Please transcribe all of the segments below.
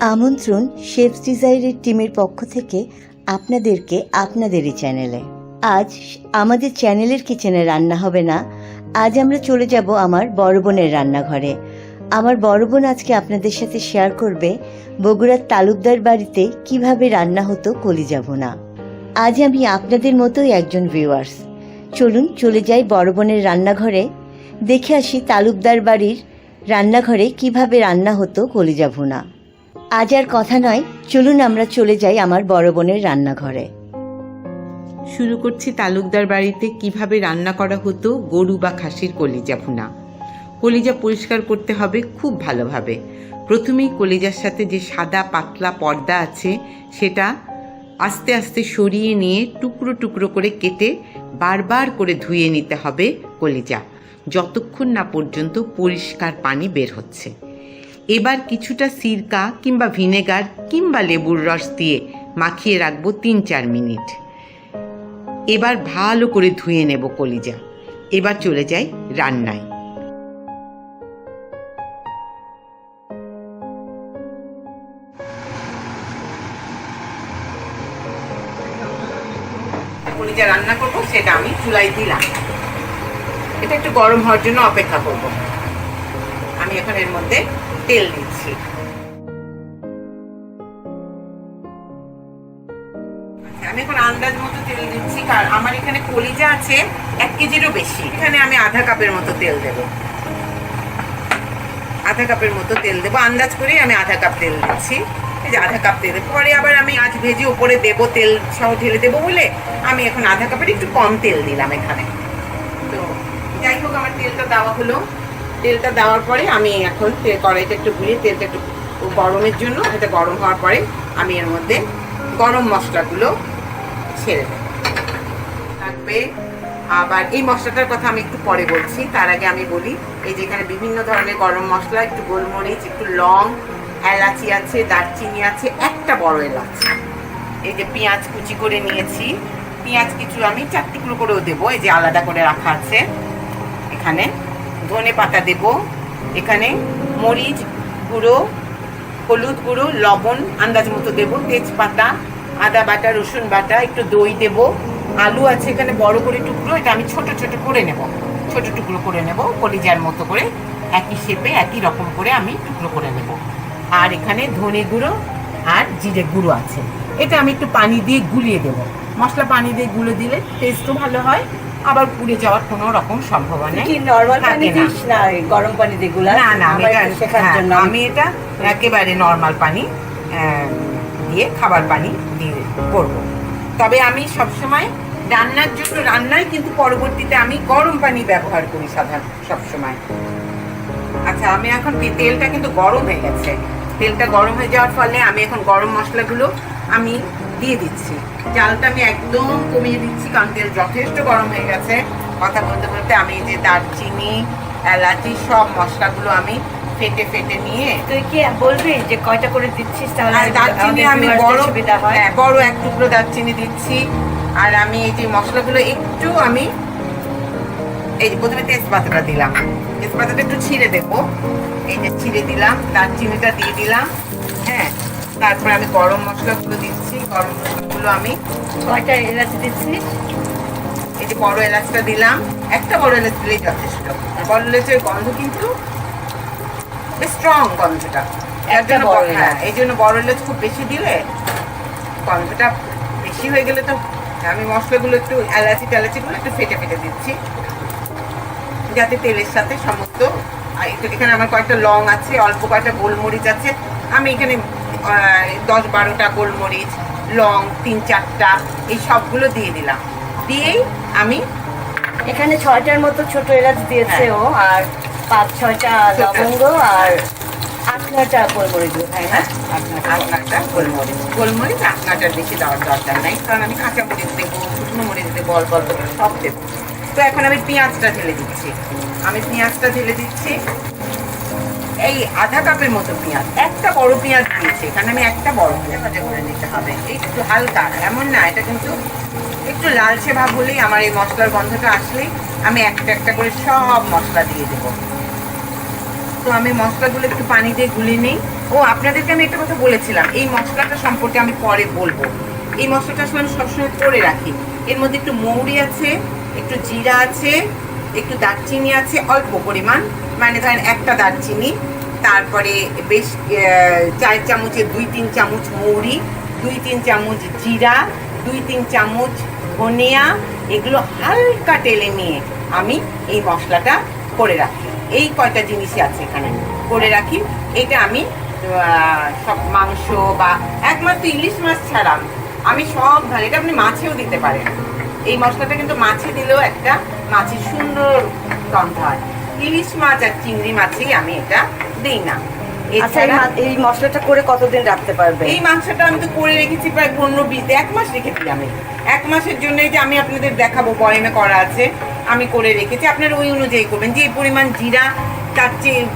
আমন্ত্রণ শেফ ডিজাইরের টিমের পক্ষ থেকে আপনাদেরকে আপনাদেরই চ্যানেলে। আজ আমাদের চ্যানেলের কিচেনে রান্না হবে না। আজ আমরা চলে যাব আমার বড় বোনের রান্নাঘরে। আমার বড় বোন আজকে আপনাদের সাথে শেয়ার করবে বগুড়ার তালুকদার বাড়িতে কীভাবে রান্না হতো কলিজা না আজ আমি আপনাদের মতোই একজন ভিউয়ার্স চলুন চলে যাই বড় বোনের রান্নাঘরে। দেখে আসি তালুকদার বাড়ির রান্নাঘরে কীভাবে রান্না হতো কলিজা ভুনা। আজ আর কথা নয়, চলুন আমরা চলে যাই আমার বড় বোনের রান্নাঘরে। শুরু করছি তালুকদার বাড়িতে কীভাবে রান্না করা হতো গরু বা খাসির কলিজা ভুনা। কলিজা পরিষ্কার করতে হবে খুব ভালোভাবে। প্রথমেই কলিজার সাথে যে সাদা পাতলা পর্দা আছে, সেটা আস্তে আস্তে সরিয়ে নিয়ে টুকরো টুকরো করে কেটে বারবার করে ধুয়ে নিতে হবে কলিজা, যতক্ষণ না পর্যন্ত পরিষ্কার পানি বের হচ্ছে। এবার কিছুটা সিরকা কিংবা ভিনেগার কিংবা লেবুর রস দিয়ে মাখিয়ে রাখব তিন চার মিনিট। এবার ভালো করে ধুয়ে নেব কলিজা। এবার চলে যাই রান্নায়। কলিজা রান্না করব, সেটা আমি চুলাই দিলাম। এটা একটু গরম হওয়ার জন্য অপেক্ষা করব। আমি এখন এর মধ্যে তেল দিচ্ছি। আচ্ছা, আমি এখন আন্দাজ মতো তেল দিচ্ছি কারণ আমার এখানে কলিজা আছে এক কেজিরও বেশি। এখানে আমি আধা কাপের মতো তেল দেব। আধা কাপের মতো তেল দেবো। আন্দাজ করেই আমি আধা কাপ তেল দিচ্ছি। এই যে আধা কাপ তেল পরে আবার আমি আজ ভেজে উপরে দেবো তেল সহ ঢেলে দেবো বলে আমি এখন আধা কাপের একটু কম তেল দিলাম এখানে। তো যাই হোক আমার তেলটা দেওয়া হলো। তেলটা দেওয়ার পরে আমি এখন কড়াইটা একটু ঘুরিয়ে তেলটা একটু গরমের জন্য এটা গরম হওয়ার পরে আমি এর মধ্যে গরম মশলাগুলো ছেড়ে দেব। থাকবে আবার এই মশলাটার কথা আমি একটু পরে বলছি। তার আগে আমি বলি, এই যে এখানে বিভিন্ন ধরনের গরম মশলা, একটু গোলমরিচ, একটু লং, এলাচি আছে, দারচিনি আছে, একটা বড় এলাচ। এই যে পেঁয়াজ কুচি করে নিয়েছি। পেঁয়াজ কিছু আমি চার টুকরো করেও দেবো, এই যে আলাদা করে রাখা আছে এখানে। ধনে পাতা দেব। এখানে মরিচ গুঁড়ো, হলুদ গুঁড়ো, লবণ আন্দাজ মতো দেব, তেজপাতা, আদা বাটা, রসুন বাটা, একটু দই দেব। আলু আছে এখানে বড় করে টুকরো, এটা আমি ছোট ছোট করে নেব। ছোট টুকরো করে নেব, কলিজার মতো করে। একই শেপে একই রকম করে আমি টুকরো করে নেব। আর এখানে ধনে গুঁড়ো আর জিরে গুঁড়ো আছে। এটা আমি একটু পানি দিয়ে গুলিয়ে দেব। মশলা পানি দিয়ে গুলে দিলে টেস্টও ভালো হয়। আবার পুড়ে যাওয়ার কোনো রকম সম্ভাবনা কি নর্মাল পানি দিস না গরম পানি দিয়ে গুলা না না আমি এটা হ্যাঁ, আমি এটা একেবারে নর্মাল পানি দিয়ে খাবার পানি দিয়ে করব। তবে আমি সবসময় রান্নার জন্য রান্নায় কিন্তু পরবর্তীতে আমি গরম পানি ব্যবহার করি সাধারণ সবসময়। আচ্ছা আমি এখন তেলটা কিন্তু গরম হয়ে গেছে। তেলটা গরম হয়ে যাওয়ার ফলে আমি এখন গরম মশলাগুলো আমি দিয়ে দিচ্ছি। জালটা আমি একদম কমিয়ে দিচ্ছি কারণ তেল যথেষ্ট গরম হয়ে গেছে। কথা বলতে বলতে আমি এই যে দারচিনি এলাচি সব মশলাগুলো আমি ফেটে ফেটে নিয়ে তুই কি বলবি যে কয়টা করে দিচ্ছিস তাহলে দারচিনি আমি বড় হ্যাঁ, বড় এক টুকরো দারচিনি দিচ্ছি। আর আমি এই যে মশলাগুলো একটু আমি এই যে প্রথমে তেজপাতাটা দিলাম। তেজপাতাটা একটু ছিঁড়ে দেবো। এই যে ছিঁড়ে দিলাম দারচিনিটা দিয়ে দিলাম। হ্যাঁ তারপরে আমি গরম মশলাগুলো দিচ্ছি গরম মশলাগুলো আমি কয়টা এলাচ দিচ্ছি। এই যে বড় এলাচটা দিলাম একটা বড় এলাচ দিলেই যথেষ্ট। বড় এলাচের গন্ধ কিন্তু বেশ স্ট্রং গন্ধটা। এর জন্য হ্যাঁ এই জন্য বড় এলাচ খুব বেশি দিলে গন্ধটা বেশি হয়ে গেলে তো আমি মশলাগুলো একটু এলাচি টেলাচিগুলো একটু ফেটে ফেটে দিচ্ছি। যাতে তেলের সাথে সমস্ত এখানে আমার কয়েকটা লং আছে অল্প কয়েকটা গোলমরিচ আছে। আমি এখানে দশ বারোটা গোলমরিচ লং তিন চারটা এই সবগুলো দিয়ে দিলাম। দিয়েই আমি এখানে ছয়টার মতো ছোট এলাচ দিয়েছে হ্যাঁ। ও আর পাঁচ ছয়টা। লবঙ্গ আর আট নয়টা গোলমরিচ তাই না আট নয়টা গোলমরিচ। গোলমরিচ বেশি দেওয়ার দরকার নাই কারণ আমি কাঁচা মরিচ দেবো শুকনো মরিচ দেবো অল্প অল্প করে সব দেবো। তো এখন আমি পেঁয়াজটা ঢেলে দিচ্ছি। আমি পেঁয়াজটা ঢেলে দিচ্ছি। এই আধা কাপের মতো পেঁয়াজ, একটা বড় পেঁয়াজ দিয়েছি এখানে আমি একটা বড় পেঁয়াজ ভাজা করে নিতে হবে। একটু হালকা, এমন না, এটা কিন্তু একটু লালচে ভাব হলেই আমার এই মশলার গন্ধটা আসলেই আমি একটা একটা করে সব মশলা দিয়ে দেবো। তো আমি মশলাগুলো একটু পানি দিয়ে গুলে নিই। ও, আপনাদেরকে আমি একটা কথা বলেছিলাম, এই মশলাটা সম্পর্কে আমি পরে বলব। এই মশলাটা আসলে আমি সবসময় করে রাখি। এর মধ্যে একটু মৌরি আছে, একটু জিরা আছে, একটু দারচিনি আছে, অল্প পরিমাণ মানে ধরেন একটা দারচিনি, তারপরে বেশ চার চামচের দুই তিন চামচ মৌরি, দুই তিন চামচ জিরা, দুই তিন চামচ ধনিয়া, এগুলো হালকা তেলে নিয়ে আমি এই মশলাটা করে রাখি। এই কয়টা জিনিসই আছে এখানে করে রাখি। এটা আমি সব মাংস বা একমাত্র ইলিশ মাছ ছাড়া আমি সব ধর এটা আপনি মাছেও দিতে পারেন। এই মশলাটা কিন্তু মাছে দিলেও একটা মাছের সুন্দর গন্ধ হয়। ইলিশ মাছ আর চিংড়ি মাছেই আমি এটা দিই না। আচ্ছা এই মশলাটা করে কতদিন রাখতে পারবে? এই মাংসটা আমি তো করে রেখেছি প্রায় পনেরো বিশ এক মাস রেখেছি আমি। এক মাসের জন্য যে আমি আপনাদের দেখাবো বয়মে করা আছে আমি করে রেখেছি। আপনারা ওই অনুযায়ী করবেন যে পরিমাণ জিরা তার চেয়ে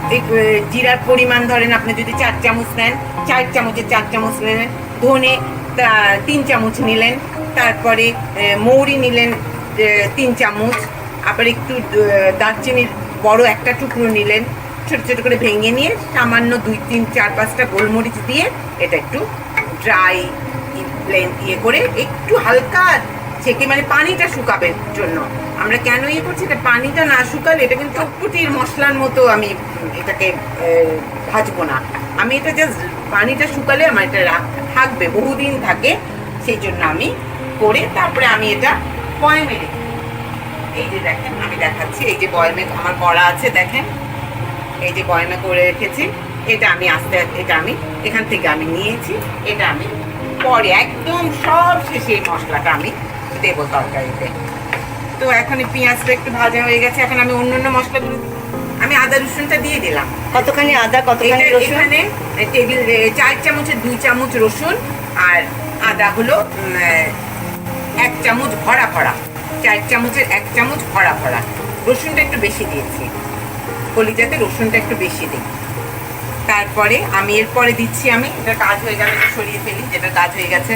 জিরার পরিমাণ ধরেন আপনি যদি চার চামচ নেন চার চামচের চার চামচ নিলেন ধনে তা- তিন চামচ নিলেন তারপরে মৌরি নিলেন তিন চামচ আবার একটু দারচিনির বড় একটা টুকরো নিলেন। ছোট ছোট করে ভেঙে নিয়ে সামান্য দুই, তিন, চার, পাঁচটা গোলমরিচ দিয়ে এটা একটু ড্রাই প্লেন ইয়ে করে একটু হালকা ছেঁকে মানে পানিটা শুকাবের জন্য। আমরা কেন ইয়ে করছি? এটা পানিটা না শুকালে এটা কিন্তু চটপটির মশলার মতো আমি এটাকে ভাজবো না। আমি এটা জাস্ট পানিটা শুকালে আমার এটা থাকবে, বহুদিন থাকে। সেই জন্য আমি করে তারপরে আমি এটা বয়মে রেখে। এই যে দেখেন আমি দেখাচ্ছি এই যে বয়মে আমার করা আছে দেখেন। এই যে বয়মে করে রেখেছি এটা আমি আস্তে এটা আমি এখান থেকে আমি নিয়েছি এটা আমি পরে একদম সব শেষে এই মশলাটা আমি দেবো তরকারিতে। তো এখন এই পেঁয়াজটা একটু ভাজা হয়ে গেছে এখন আমি অন্য অন্য মশলাগুলো আমি আদা রসুনটা দিয়ে দিলাম। কতখানি আদা কতখানি রসুন? এখানে টেবিল চার চামচের দুই চামচ রসুন আর আদা হলো এক চামচ ভরা ভরা। চার চামচের এক চামচ ভরা ভরা। রসুনটা একটু বেশি দিয়েছি। কলিজাতে রসুনটা একটু বেশি দিই। তারপরে আমি এরপরে দিচ্ছি আমি এটা কাজ হয়ে গেলে সরিয়ে ফেলি যেটা কাজ হয়ে গেছে।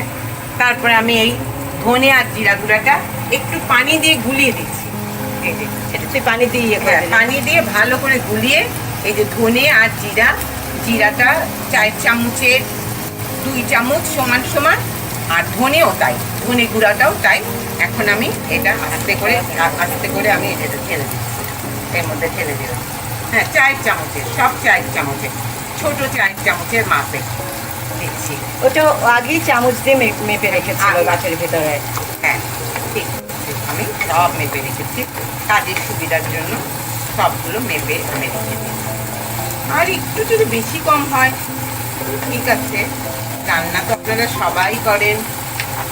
তারপরে আমি এই ধনে আর জিরা গুঁড়াটা একটু পানি দিয়ে গুলিয়ে দিচ্ছি। এটা তুই পানি দিয়ে ইয়ে করে হ্যাঁ, পানি দিয়ে ভালো করে গুলিয়ে এই যে ধনে আর জিরা জিরাটা চার চামচের দুই চামচ সমান সমান আর ধনেও তাই। ধনে গুঁড়াটাও তাই এখন আমি এটা আস্তে করে আস্তে করে আমি এটা ঢেলে দিচ্ছি। এর মধ্যে ঢেলে দিলাম। হ্যাঁ চায়ের চামচের সব চায়ের চামচের ছোট চায়ের চামচের মাপে দিচ্ছি। ওটা আগেই চামচ দিয়ে মেপে রেখেছিল। গাছের ভিতরে। হ্যাঁ ঠিক। আমি সব মেপে রেখেছি। কাজের সুবিধার জন্য সবগুলো মেপে আমি রেখে দিই আর একটু যদি বেশি কম হয় ঠিক আছে। রান্না তো আপনারা সবাই করেন।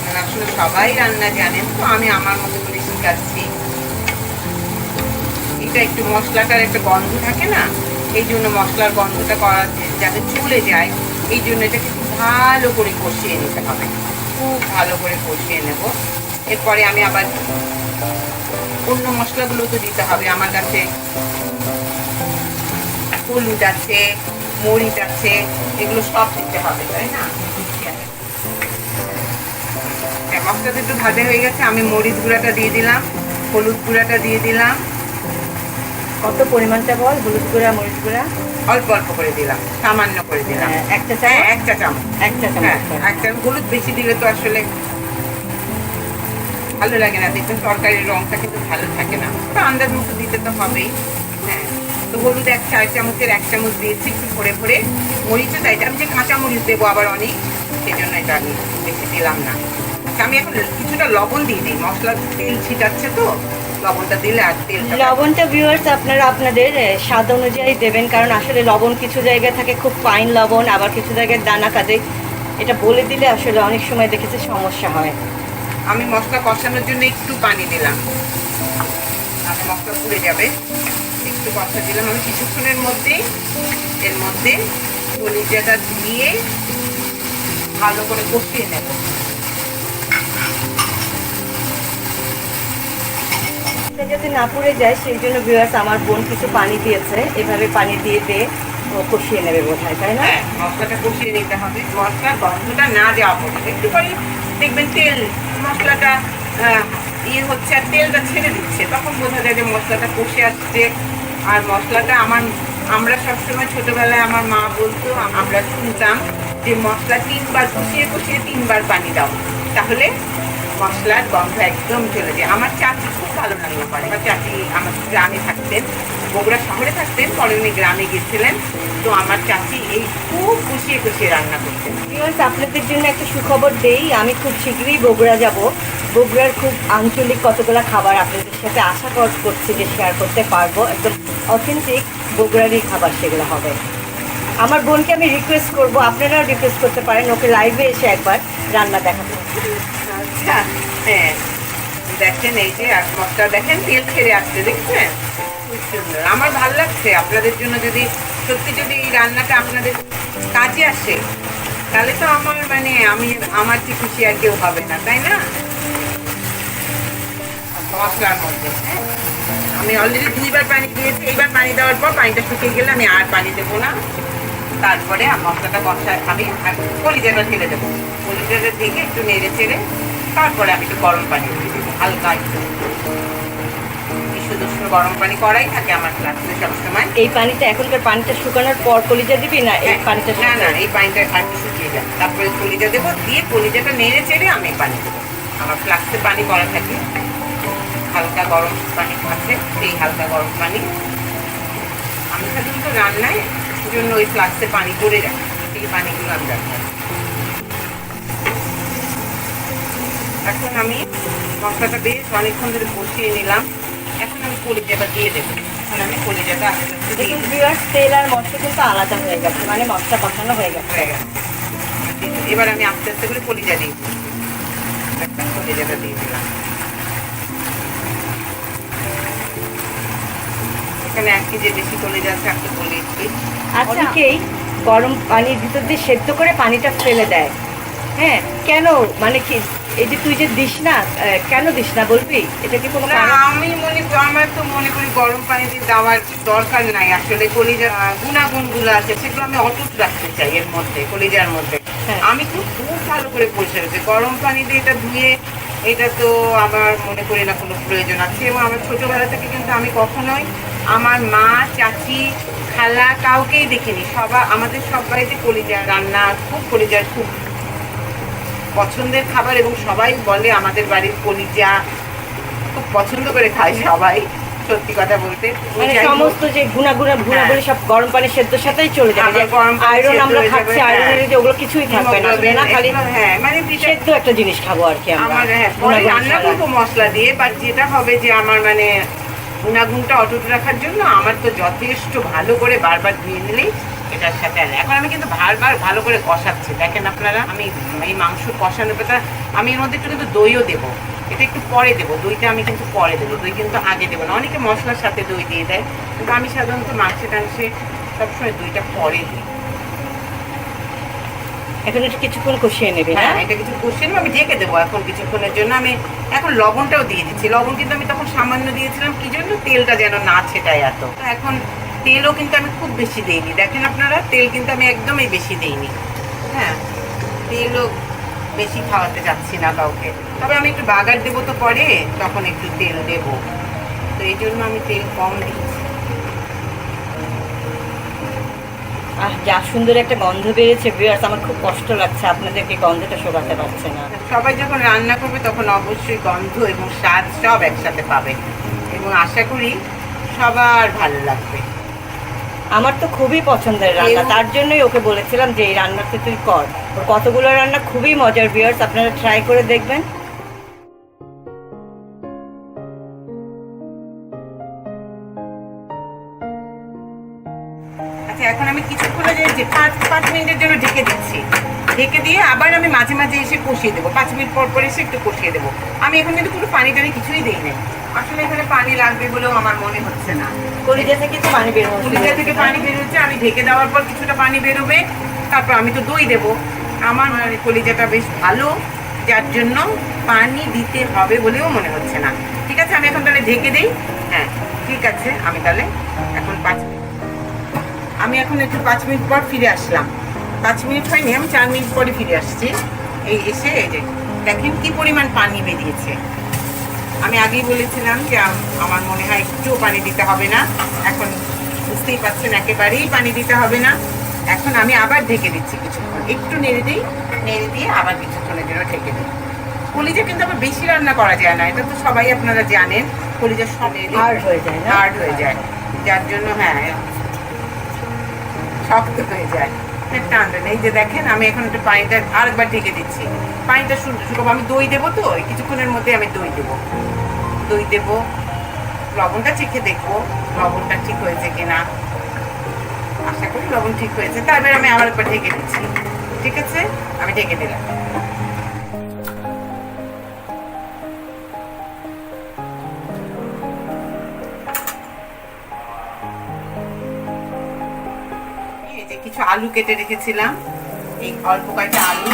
আপনারা আসলে সবাই রান্না জানেন তো আমি আমার মতো করে শিখাচ্ছি এটা একটু মশলাটার একটা গন্ধ থাকে না? এই জন্য মশলার গন্ধটা করা যাতে চলে যায়, এই জন্য এটাকে খুব ভালো করে কষিয়ে নিতে হবে। খুব ভালো করে কষিয়ে নেব। এরপরে আমি আবার অন্য মশলাগুলো তো দিতে হবে। আমার কাছে হলুদ আছে, মরিচ আছে, এগুলো সব দিতে হবে, তাই না? মশলাটা একটু ভাজা হয়ে গেছে আমি মরিচ গুঁড়াটা দিয়ে দিলাম হলুদ গুঁড়াটা দিয়ে দিলাম। কত পরিমাণটা বল? হলুদ গুঁড়া মরিচ গুঁড়া? অল্প অল্প করে দিলাম সামান্য করে দিলাম। হ্যাঁ, একটা হ্যাঁ চামচ। একটা চামচ একটা হ্যাঁ চামচ। একটা হলুদ বেশি দিলে তো আসলে ভালো লাগে না দেখবেন তরকারির রংটা কিন্তু ভালো থাকে না। তো আন্দাজ মতো দিতে তো হবেই। হ্যাঁ তো হলুদ এক চার চামচের এক চামচ দিয়েছি একটু ভরে ভরে। মরিচও তাই আমি যে কাঁচা মরিচ দেবো আবার অনেক সেই জন্য এটা আমি বেশি দিলাম না। আচ্ছা, আমি এখন কিছুটা লবণ দিয়ে দিই। মশলা তেল ছিটাচ্ছে তো লবণটা দিলে আর তেলটা লবণটা ভিউয়ার্স আপনারা আপনাদের স্বাদ অনুযায়ী দেবেন কারণ আসলে লবণ কিছু জায়গায় থাকে খুব ফাইন লবণ আবার কিছু জায়গায় দানা কাজে। এটা বলে দিলে আসলে অনেক সময় দেখেছি সমস্যা হয়। আমি মশলা কষানোর জন্য একটু পানি দিলাম। তাহলে মশলা পুড়ে যাবে। একটু কষা দিলাম আমি কিছুক্ষণের মধ্যে। এর মধ্যে কলিজাটা দিয়ে ভালো করে কষিয়ে নেব। এটা যাতে না পুড়ে যায়, সেই জন্য ভিউয়ার্স আমার বোন কিছু পানি দিয়েছে। এভাবে পানি দিয়ে দিয়ে কষিয়ে নেবে বোধ হয় তাই না? হ্যাঁ মশলাটা কষিয়ে নিতে হবে। মশলার গন্ধটা না দেওয়া পর্যন্ত। একটু পরে দেখবেন তেল, মশলাটা ইয়ে হচ্ছে আর তেলটা ছেড়ে দিচ্ছে। তখন বোঝা যায় যে মশলাটা কষে আসছে। আর মশলাটা আমার, আমরা সবসময় ছোটোবেলায় আমার মা বলতো, আমরা শুনতাম যে মশলা তিনবার কষিয়ে কষিয়ে তিনবার পানি দাও। তাহলে মশলার গন্ধ একদম চলে যায়। আমার চাচি খুব ভালো রান্না করে আমার চাচি আমার গ্রামে থাকতেন, বগুড়া শহরে থাকতেন, পরে উনি গ্রামে গেছিলেন। তো আমার চাচি এই খুব কষিয়ে কষিয়ে রান্না করতেন। আপনাদের জন্য একটা সুখবর দেই। আমি খুব শীঘ্রই বগুড়া যাব। বগুড়ার খুব আঞ্চলিক কতগুলো খাবার আপনাদের সাথে আশা কর- করছি যে শেয়ার করতে পারব। একদম অথেন্টিক বগুড়ারই খাবার সেগুলো হবে। আমার বোনকে আমি রিকোয়েস্ট করব। আপনারাও রিকোয়েস্ট করতে পারেন। ওকে লাইভে এসে একবার রান্না দেখাতে। আচ্ছা হ্যাঁ। দেখেন এই যে মশলা দেখেন তেল ছেড়ে আসছে দেখছেন? আমার ভালো লাগছে। আপনাদের জন্য যদি সত্যি যদি এই রান্নাটা আপনাদের কাজে আসে তাহলে তো আমার মানে আমি আমার চেয়ে খুশি আর কেউ হবে না তাই না? মশলার মধ্যে হ্যাঁ। আমি অলরেডি দুইবার পানি দিয়েছি এইবার পানি দেওয়ার পর পানিটা শুকিয়ে গেলে আমি আর পানি দেবো না। তারপরে মশলাটা কষা আমি আর কলিজাটা ঢেলে দেবো। কলিজাটা থেকে একটু নেড়ে চেড়ে তারপরে আমি একটু গরম পানি হালকা একটু। শুধু গরম পানি করাই থাকে আমার সবসময়। এই পানিটা এখনকার পানিটা শুকানোর পর কলিজা দিবি না? এই হ্যাঁ, পানিটা না না এই পানিটা একটু শুকিয়ে তারপরে কলিজা দেবো দিয়ে কলিজাটা নেড়ে চেড়ে আমি পানি দেবো। আমার ফ্লাক্সে পানি করা থাকে। হালকা গরম পানি আছে সেই হালকা গরম পানি। আমি সাধারণত রান্নায় জন্য ওই ফ্লাক্সে পানি করে রাখি সেই পানিগুলো আমি রাখি এখন আমি মশলাটা বেশ অনেকক্ষণ ধরে বসিয়ে নিলাম। এখন আমি কলিজাটা দিয়ে দেবো। এখন আমি কলিজাটা আস্তে আস্তে দেখুন দেবো তেল আর মশলা কিন্তু আলাদা হয়ে গেছে মানে মশলা কষানো হয়ে গেছে। হয়ে গেছে। এবার আমি আস্তে আস্তে করে কলিজা দিই একটা কলিজাটা দিয়ে দিলাম। এখানে এক কেজি বেশি কলিজা আছে আপনি বলেছি আচ্ছা অনেকেই গরম পানির ভিতর দিয়ে সেদ্ধ করে পানিটা ফেলে দেয়। হ্যাঁ কেন? মানে কি এই যে তুই যে দিস না কেন দিস না বলবি? এটা কি কোনো আমি মনে করি আমার তো মনে করি গরম পানি দিয়ে দেওয়ার দরকার নাই। আসলে কলিজা গুণাগুণগুলো আছে সেগুলো আমি অটুট রাখতে চাই এর মধ্যে কলিজার মধ্যে। হ্যাঁ। আমি খুব খুব ভালো করে পরিষ্কার করছি। গরম পানি দিয়ে এটা ধুয়ে এটা তো আমার মনে করি না কোনো প্রয়োজন আছে। এবং আমার ছোটোবেলা থেকে কিন্তু আমি কখনোই আমার মা চাচি খালা কাউকেই দেখিনি। সবাই আমাদের সব বাড়িতে কলিজা রান্না খুব কলিজার খুব পছন্দের খাবার এবং সবাই বলে আমাদের বাড়ির কলিজা খুব পছন্দ করে খায় সবাই সত্যি কথা বলতে। মানে সমস্ত যে গুনা গুনা গুনা বলে সব গরম পানি সেদ্ধর সাথেই চলে যাবে। গরম আয়রন আমরা খাচ্ছি আয়রনের হ্যাঁ। যে ওগুলো কিছুই থাকবে না খালি হ্যাঁ মানে সেদ্ধ একটা জিনিস খাব আর কি আমরা। হ্যাঁ রান্না করব মশলা দিয়ে বাট যেটা হবে যে আমার মানে গুণাগুণটা অটুট রাখার জন্য আমার তো যথেষ্ট ভালো করে বারবার ধুয়ে নিলেই এটার সাথে এখন আমি কিন্তু বারবার ভালো করে কষাচ্ছি। দেখেন আপনারা আমি এই মাংস কষানোর কথা আমি এর মধ্যে একটু কিন্তু দইও দেবো। এটা একটু পরে দেবো। দইটা আমি কিন্তু পরে দেবো। দই কিন্তু আগে দেবো না। অনেকে মশলার সাথে দই দিয়ে দেয়। কিন্তু আমি সাধারণত মাংসে টাংসে সবসময় দইটা পরে দিই। এখন এটা কিছুক্ষণ কষিয়ে নেবে হ্যাঁ হ্যাঁ? এটা কিছু কষিয়ে নেব, আমি ঢেকে দেবো এখন কিছুক্ষণের জন্য। আমি এখন লবণটাও দিয়ে দিচ্ছি। লবণ কিন্তু আমি তখন সামান্য দিয়েছিলাম। কি জন্য? তেলটা যেন না ছেটায় এত। এখন তেলও কিন্তু আমি খুব বেশি দিইনি। দেখেন আপনারা তেল কিন্তু আমি একদমই বেশি দিইনি। হ্যাঁ তেলও বেশি খাওয়াতে যাচ্ছি না কাউকে। তবে আমি একটু বাগার দেবো তো পরে তখন একটু তেল দেবো। তো এই জন্য আমি তেল কম দিচ্ছি আহ যা সুন্দর একটা গন্ধ বেড়েছে ভিউয়ার্স আমার খুব কষ্ট লাগছে আপনাদেরকে গন্ধটা শোকাতে পারছে না। সবাই যখন রান্না করবে তখন অবশ্যই গন্ধ এবং স্বাদ সব একসাথে পাবে। এবং আশা করি সবার ভালো লাগবে। আমার তো খুবই পছন্দের রান্না। তার জন্যই ওকে বলেছিলাম যে এই রান্নাতে তুই কর। ওর কতগুলো রান্না খুবই মজার বিয়ার্স আপনারা ট্রাই করে দেখবেন। আচ্ছা এখন আমি কিছুক্ষণে যে যে পাঁচ পাঁচ মিনিটের জন্য ঢেকে দিচ্ছি। ঢেকে দিয়ে আবার আমি মাঝে মাঝে এসে কষিয়ে দেবো। পাঁচ মিনিট পর পর এসে একটু কষিয়ে দেবো। আমি এখন কিন্তু কোনো পানি টানি কিছুই দিই না আসলে এখানে পানি লাগবে বলেও আমার মনে হচ্ছে না। কলিজা থেকে তো পানি বের হচ্ছে। কলিজা থেকে পানি বেরোচ্ছে আমি ঢেকে দেওয়ার পর কিছুটা পানি বেরোবে তারপর আমি তো দই দেবো। আমার মানে কলিজাটা বেশ ভালো যার জন্য পানি দিতে হবে বলেও মনে হচ্ছে না। ঠিক আছে আমি এখন তাহলে ঢেকে দিই। হ্যাঁ ঠিক আছে আমি তাহলে এখন পাঁচ মিনিট। আমি এখন একটু পাঁচ মিনিট পর ফিরে আসলাম। পাঁচ মিনিট হয়নি আমি চার মিনিট পরে ফিরে আসছি। এই এসে এই যে দেখেন কি পরিমাণ পানি বেরিয়েছে। আমি আগেই বলেছিলাম যে আমার মনে হয় একটুও পানি দিতে হবে না। এখন বুঝতেই পারছেন একেবারেই পানি দিতে হবে না। এখন আমি আবার ঢেকে দিচ্ছি কিছুক্ষণ। একটু নেড়ে দিই নেড়ে দিয়ে আবার কিছুক্ষণের জন্য ঢেকে দিই। কলিজা কিন্তু আবার বেশি রান্না করা যায় না এটা তো সবাই আপনারা জানেন। কলিজা সব হার্ড হয়ে যায় হার্ড হয়ে যায়। যার জন্য হ্যাঁ শক্ত হয়ে যায়। হ্যাঁ, টানবেন এই যে দেখেন আমি এখন একটু পানিটা আরেকবার ঢেকে দিচ্ছি। পানিটা শুকাবো। আমি দই দেবো তো কিছুক্ষণের মধ্যে আমি দই দেবো। দই দেবো। লবণটা চেখে দেখব লবণটা ঠিক হয়েছে কিনা। আশা করি লবণ ঠিক হয়েছে। তারপরে আমি আবার একবার ঢেকে দিচ্ছি। ঠিক আছে? আমি ঢেকে দিলাম। কিছু আলু কেটে রেখেছিলাম। এই অল্প কয়েকটা আলু।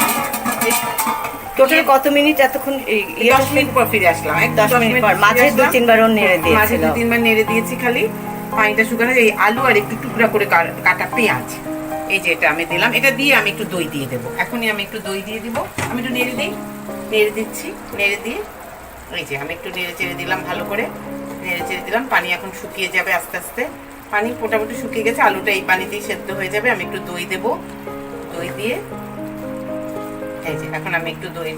টোটাল কত মিনিট এতক্ষণ ইয়ে দশ মিনিট পর ফিরে আসলাম। এক দশ মিনিট পর। মাঝে দু তিনবার নেড়ে মাঝে দিয়েছিল। দু তিনবার নেড়ে দিয়েছি খালি। পানিটা শুকানো এই আলু আর একটু টুকরা করে কাটা পেঁয়াজ। এই যে এটা আমি দিলাম। এটা দিয়ে আমি একটু দই দিয়ে দেবো। এখনই আমি একটু দই দিয়ে দিব। আমি একটু নেড়ে দিই। নেড়ে দিচ্ছি। নেড়ে দিয়ে এই যে আমি একটু নেড়ে চেড়ে দিলাম ভালো করে। নেড়ে চেড়ে দিলাম। পানি এখন শুকিয়ে যাবে আস্তে আস্তে। পানি মোটামুটি শুকিয়ে গেছে, আলুটা এই পানিতেই সেদ্ধ হয়ে যাবে, আমি একটু দই দেবো। দই দিয়ে, এই যে এখন আমি একটু দই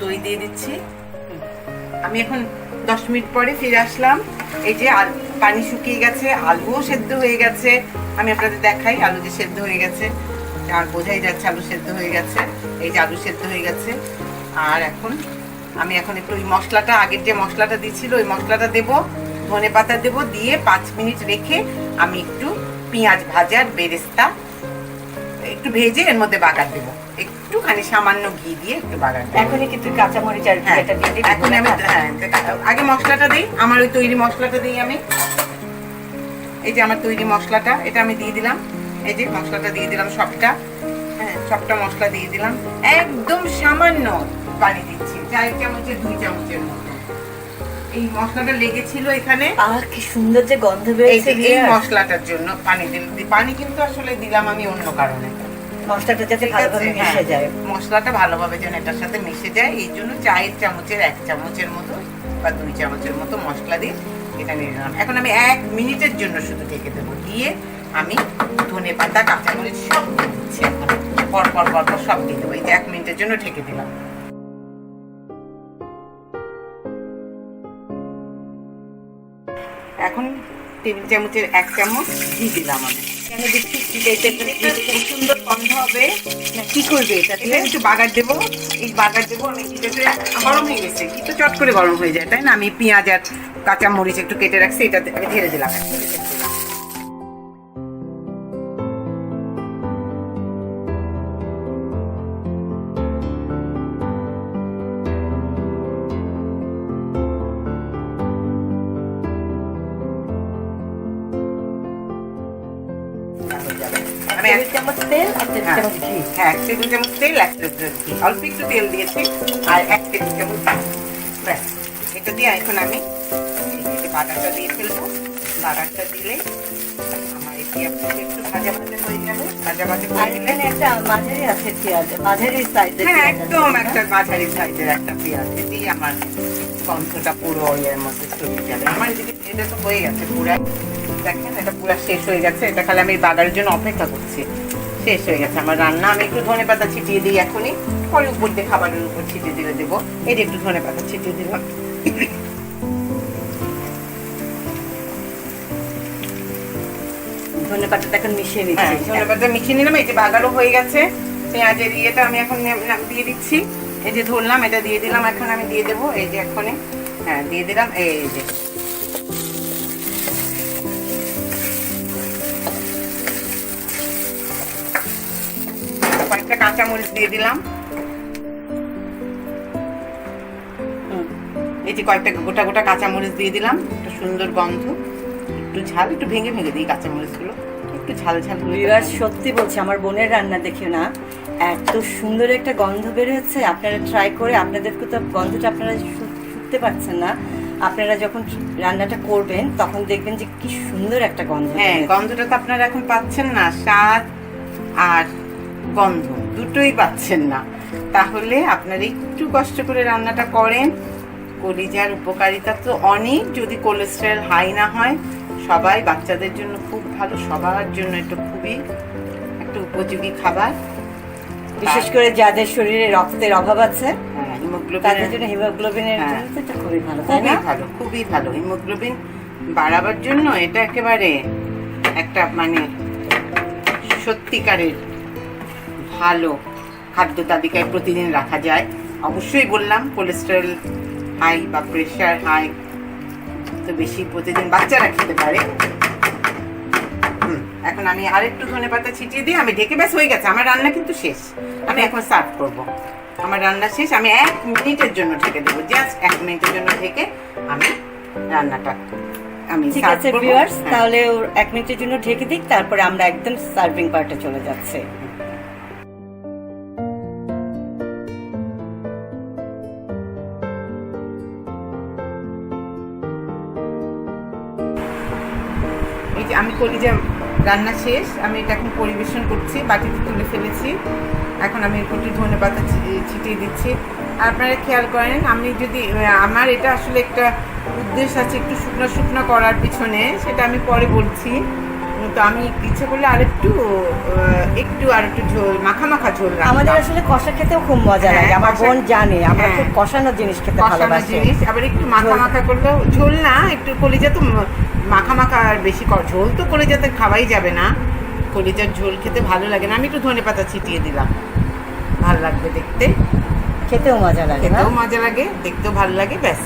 দই দিয়ে দিচ্ছি। আমি এখন দশ মিনিট পরে ফিরে আসলাম। এই যে পানি শুকিয়ে গেছে, আলুও সেদ্ধ হয়ে গেছে। আমি আপনাদের দেখাই, আলু যে সেদ্ধ হয়ে গেছে। আর বোঝাই যাচ্ছে আলু সেদ্ধ হয়ে গেছে, এই যে আলু সেদ্ধ হয়ে গেছে। আর এখন আমি এখন একটু ওই মশলাটা, আগের যে মশলাটা দিয়েছিল, ওই মশলাটা দেবো। ধনে পাতা দেবো দিয়ে পাঁচ মিনিট রেখে আমি একটু পেঁয়াজ ভাজার বেরেস্তা একটু ভেজে এর মধ্যে বাগার দেবো। একটুখানি সামান্য ঘি দিয়ে একটু বাগার দেবো। এখনই কিন্তু কাঁচামরিচ আর হ্যাঁ, এটা দিয়ে দিবি। এখন আমি হ্যাঁ, আগে মশলাটা দিই আমার ওই তৈরি মশলাটা দিই আমি। এই যে আমার তৈরি মশলাটা এটা আমি দিয়ে দিলাম। এই যে মশলাটা দিয়ে দিলাম সবটা। হ্যাঁ সবটা মশলা দিয়ে দিলাম। একদম সামান্য পানি দিচ্ছি। চার চামচের দুই চামচের মতো। এই মশলাটা লেগেছিল এখানে। আহ কি সুন্দর যে গন্ধ যে- এই মশলাটার জন্য পানি দিল। পানি কিন্তু আসলে দিলাম আমি অন্য কারণে। মশলাটা যাতে ভালোভাবে মিশে হ্যাঁ, যায়। মশলাটা ভালোভাবে যেন এটার সাথে মিশে যায় এই জন্য চায়ের চামচের এক চামচের মতো বা দুই চামচের মতো মশলা দিয়ে এটা নিয়ে নিলাম। এখন আমি এক মিনিটের জন্য শুধু ঢেকে দেবো। দিয়ে আমি ধনে পাতা কাঁচামরিচ সব দিচ্ছি। এখন পর পর পর পর সব দিয়ে দেবো। এই যে এক মিনিটের জন্য ঢেকে দিলাম। এখন টেবিল চামচের এক চামচ ঘি দিলাম আমি। কেন দিচ্ছি এটা খুব সুন্দর গন্ধ হবে। কি করবে এটা? দিয়ে একটু বাগার দেবো। এই বাগার দেবো আমি ঘিটাতে গরম হয়ে গেছে। ঘি তো চট করে গরম হয়ে যায়, তাই না? আমি পেঁয়াজ আর কাঁচা মরিচ একটু কেটে রাখছি এটা আমি ঢেলে দিলাম। টেবিল চামচ তেল আর টেবিল হ্যাঁ। চামচ ঘি। হ্যাঁ এক টেবিল চামচ তেল এক টেবিল চামচ ঘি। অল্প একটু তেল দিয়েছি আর এক টেবিল চামচ ব্যাস এটা দিয়ে এখন আমি বাটারটা দিয়ে ফেলব। বাটারটা দিলে আমার এই পেঁয়াজটা একটু ভাজা ভাজা হয়ে যাবে। ভাজা ভাজা হয়ে গেলে একটা মাঝারি আছে পেঁয়াজ মাঝারি সাইজের হ্যাঁ একদম একটা মাঝারি সাইজের একটা পেঁয়াজ। এতেই আমার গন্ধটা পুরো ইয়ের মধ্যে চলে যাবে। আমার এদিকে এটা তো হয়ে গেছে পুরা দেখেন এটা পুরো শেষ হয়ে গেছে। এটা খালি আমি বাগারের জন্য অপেক্ষা করছি। শেষ হয়ে গেছে। আমার রান্না আমি একটু ধনে পাতা ছিটিয়ে দিই এখনই। পরে উপর দিয়ে খাবারের উপর ছিটিয়ে দিলে দেবো। এই যে একটু ধনে পাতা ছিটিয়ে দিলাম। ধনে পাতাটা এখন মিশিয়ে হ্যাঁ নিচ্ছি। ধনে পাতা মিশিয়ে নিলাম। এই যে বাগারও হয়ে গেছে। পেঁয়াজের ইয়েটা আমি এখন দিয়ে দিচ্ছি। এই যে ধরলাম এটা দিয়ে দিলাম। এখন আমি দিয়ে দেবো। এই যে এখনই হ্যাঁ দিয়ে দিলাম। এই যে দিয়ে দিলাম। যে কয়েকটা গোটা গোটা কাঁচামরিচ দিয়ে দিলাম একটা সুন্দর গন্ধ একটু ঝাল একটু ভেঙে ভেঙে দিই কাঁচামরিচগুলো একটু ঝাল ঝাল বিরাজ সত্যি বলছি আমার বোনের রান্না দেখে না এত সুন্দর একটা গন্ধ বের হচ্ছে আপনারা ট্রাই করে আপনাদেরকে তো গন্ধটা আপনারা শুনতে পাচ্ছেন না। আপনারা যখন রান্নাটা করবেন তখন দেখবেন যে কি সুন্দর একটা গন্ধ হ্যাঁ গন্ধটা তো আপনারা এখন পাচ্ছেন না স্বাদ আর গন্ধ দুটোই পাচ্ছেন না। তাহলে আপনারা একটু কষ্ট করে রান্নাটা করেন। কলিজার উপকারিতা তো অনেক যদি কোলেস্টেরল হাই না হয়। সবাই বাচ্চাদের জন্য খুব ভালো সবার জন্য এটা খুবই একটা উপযোগী খাবার। বিশেষ করে যাদের শরীরে রক্তের অভাব আছে হ্যাঁ তাদের জন্য হিমোগ্লোবিনের হ্যাঁ। খুবই ভালো খুবই ভালো খুবই ভালো। হিমোগ্লোবিন বাড়াবার জন্য এটা একেবারে একটা মানে সত্যিকারের ভালো খাদ্য তালিকায় প্রতিদিন রাখা যায়। অবশ্যই বললাম কোলেস্টেরল হাই বা প্রেশার হাই তো বেশি প্রতিদিন বাচ্চারা খেতে পারে। এখন আমি আরেকটু ধনে পাতা ছিটিয়ে দিয়ে আমি ঢেকে ব্যাস হয়ে গেছে। আমার রান্না কিন্তু শেষ। আমি এখন সার্ভ করব। আমার রান্না শেষ আমি এক মিনিটের জন্য ঢেকে দেবো। জাস্ট এক মিনিটের জন্য ঢেকে আমি রান্নাটা আমি ঠিক আছে ভিউয়ার্স হ্যাঁ। তাহলে এক মিনিটের জন্য ঢেকে দিক তারপরে আমরা একদম সার্ভিং পার্টে চলে যাচ্ছে। আমি কলিজা রান্না শেষ, আমি এটা এখন পরিবেশন করছি, বাটিতে তুলে ফেলেছি। এখন আমি একটু ধনে পাতা ছিটিয়ে দিচ্ছি। আপনারা খেয়াল করেন, আমি যদি আমার এটা আসলে একটা উদ্দেশ্য আছে একটু শুকনো শুকনো করার পিছনে, সেটা আমি পরে বলছি। তো আমি ইচ্ছে করলে আরেকটু একটু আর একটু ঝোল মাখা মাখা ঝোল আমাদের আসলে কষা খেতেও খুব মজা লাগে। হ্যাঁ, আমার কষা- বোন জানে আমরা হ্যাঁ। খুব কষানো জিনিস খেতে ভালোবাসি। জিনিস আবার একটু মাখা। মাখা করলেও ঝোল না একটু কলিজা তো মাখা মাখা আর বেশি ঝোল তো কলিজাতে খাওয়াই যাবে না। কলিজার ঝোল খেতে ভালো লাগে না। আমি একটু ধনে পাতা ছিটিয়ে দিলাম। ভালো লাগবে দেখতে। খেতেও মজা লাগে খেতেও মজা লাগে দেখতেও ভালো লাগে ব্যাস।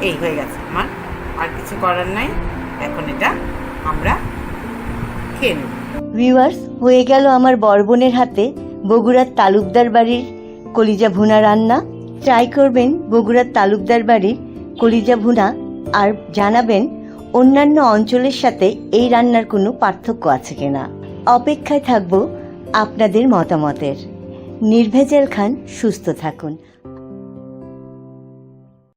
এই হয়ে গেছে আমার। আর কিছু করার নাই। এখন এটা আমরা নেব ভিউয়ার্স হয়ে গেল আমার বরবনের হাতে বগুড়ার তালুকদার বাড়ির কলিজা ভুনা রান্না। ট্রাই করবেন বগুড়ার তালুকদার বাড়ির কলিজা ভুনা আর জানাবেন অন্যান্য অঞ্চলের সাথে এই রান্নার কোনো পার্থক্য আছে কিনা। অপেক্ষায় থাকব আপনাদের মতামতের। নির্ভেজাল খান, সুস্থ থাকুন।